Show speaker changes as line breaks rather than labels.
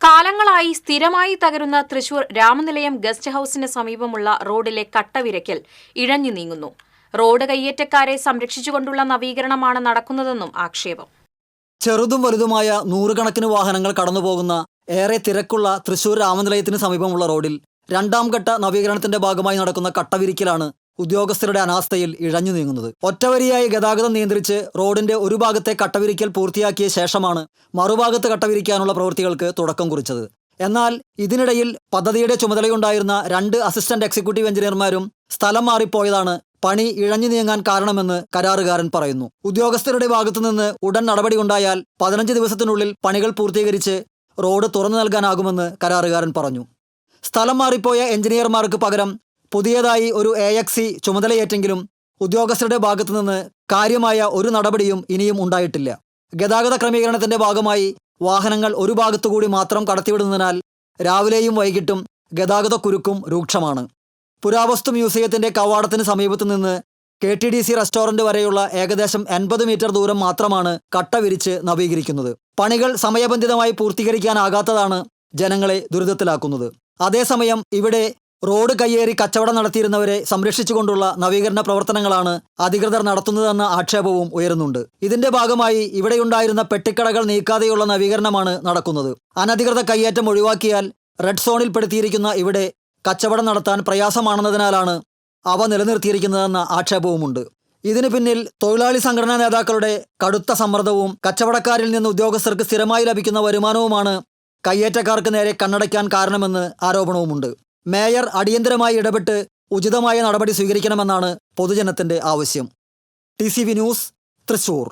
കാലങ്ങളായി സ്ഥിരമായി തകരുന്ന തൃശൂർ രാമനിലയം ഗസ്റ്റ് ഹൌസിന് സമീപമുള്ള റോഡിലെ കട്ടവിരക്കൽ ഇഴഞ്ഞു നീങ്ങുന്നു. റോഡ് കയ്യേറ്റക്കാരെ സംരക്ഷിച്ചുകൊണ്ടുള്ള നവീകരണമാണ് നടക്കുന്നതെന്നും ആക്ഷേപം.
ചെറുതും വലുതുമായ നൂറുകണക്കിന് വാഹനങ്ങൾ കടന്നുപോകുന്ന ഏറെ തിരക്കുള്ള തൃശൂർ രാമനിലയത്തിന് സമീപമുള്ള റോഡിൽ രണ്ടാം ഘട്ട നവീകരണത്തിന്റെ ഭാഗമായി നടക്കുന്ന കട്ടവിരിക്കലാണ് ഉദ്യോഗസ്ഥരുടെ അനാസ്ഥയിൽ ഇഴഞ്ഞു നീങ്ങുന്നത്. ഒറ്റവരിയായി ഗതാഗതം നിയന്ത്രിച്ച് റോഡിന്റെ ഒരു ഭാഗത്തെ കട്ടവിരിക്കൽ പൂർത്തിയാക്കിയ ശേഷമാണ് മറുഭാഗത്ത് കട്ടവിരിക്കാനുള്ള പ്രവൃത്തികൾക്ക് തുടക്കം കുറിച്ചത്. എന്നാൽ ഇതിനിടയിൽ പദ്ധതിയുടെ ചുമതലയുണ്ടായിരുന്ന രണ്ട് അസിസ്റ്റന്റ് എക്സിക്യൂട്ടീവ് എഞ്ചിനീയർമാരും സ്ഥലം മാറിപ്പോയതാണ് പണി ഇഴഞ്ഞു നീങ്ങാൻ കാരണമെന്ന് കരാറുകാരൻ പറയുന്നു. ഉദ്യോഗസ്ഥരുടെ ഭാഗത്തുനിന്ന് ഉടൻ നടപടി ഉണ്ടായാൽ പതിനഞ്ച് ദിവസത്തിനുള്ളിൽ പണികൾ പൂർത്തീകരിച്ച് റോഡ് തുറന്നു നൽകാനാകുമെന്ന് കരാറുകാരൻ പറഞ്ഞു. സ്ഥലം മാറിപ്പോയ എഞ്ചിനീയർമാർക്ക് പകരം പുതിയതായി ഒരു എ എക്സി ചുമതലയേറ്റെങ്കിലും ഉദ്യോഗസ്ഥരുടെ ഭാഗത്തുനിന്ന് കാര്യമായ ഒരു നടപടിയും ഇനിയും ഉണ്ടായിട്ടില്ല. ഗതാഗത ക്രമീകരണത്തിന്റെ ഭാഗമായി വാഹനങ്ങൾ ഒരു ഭാഗത്തുകൂടി മാത്രം കടത്തിവിടുന്നതിനാൽ രാവിലെയും വൈകിട്ടും ഗതാഗത കുരുക്കും രൂക്ഷമാണ്. പുരാവസ്തു മ്യൂസിയത്തിന്റെ കവാടത്തിന് സമീപത്ത് നിന്ന് K T D C restaurant വരെയുള്ള ഏകദേശം എൺപത് മീറ്റർ ദൂരം മാത്രമാണ് കട്ട വിരിച്ച് നവീകരിക്കുന്നത്. പണികൾ സമയബന്ധിതമായി പൂർത്തീകരിക്കാനാകാത്തതാണ് ജനങ്ങളെ ദുരിതത്തിലാക്കുന്നത്. അതേസമയം ഇവിടെ റോഡ് കയ്യേറി കച്ചവടം നടത്തിയിരുന്നവരെ സംരക്ഷിച്ചുകൊണ്ടുള്ള നവീകരണ പ്രവർത്തനങ്ങളാണ് അധികൃതർ നടത്തുന്നതെന്ന ആക്ഷേപവും ഉയരുന്നുണ്ട്. ഇതിന്റെ ഭാഗമായി ഇവിടെയുണ്ടായിരുന്ന പെട്ടിക്കടകൾ നീക്കാതെയുള്ള നവീകരണമാണ് നടക്കുന്നത്. അനധികൃത കയ്യേറ്റം ഒഴിവാക്കിയാൽ റെഡ് സോണിൽ സോണിൽപ്പെടുത്തിയിരിക്കുന്ന ഇവിടെ കച്ചവടം നടത്താൻ പ്രയാസമാണെന്നതിനാലാണ് അവ നിലനിർത്തിയിരിക്കുന്നതെന്ന ആക്ഷേപവുമുണ്ട്. ഇതിനു പിന്നിൽ തൊഴിലാളി സംഘടനാ നേതാക്കളുടെ കടുത്ത സമ്മർദ്ദവും കച്ചവടക്കാരിൽ നിന്ന് ഉദ്യോഗസ്ഥർക്ക് സ്ഥിരമായി ലഭിക്കുന്ന വരുമാനവുമാണ് കയ്യേറ്റക്കാർക്ക് നേരെ കണ്ണടയ്ക്കാൻ കാരണമെന്ന് ആരോപണവുമുണ്ട്. മേയർ അടിയന്തരമായി ഇടപെട്ട് ഉചിതമായ നടപടി സ്വീകരിക്കണമെന്നാണ് പൊതുജനത്തിന്റെ ആവശ്യം. T news Thrissur.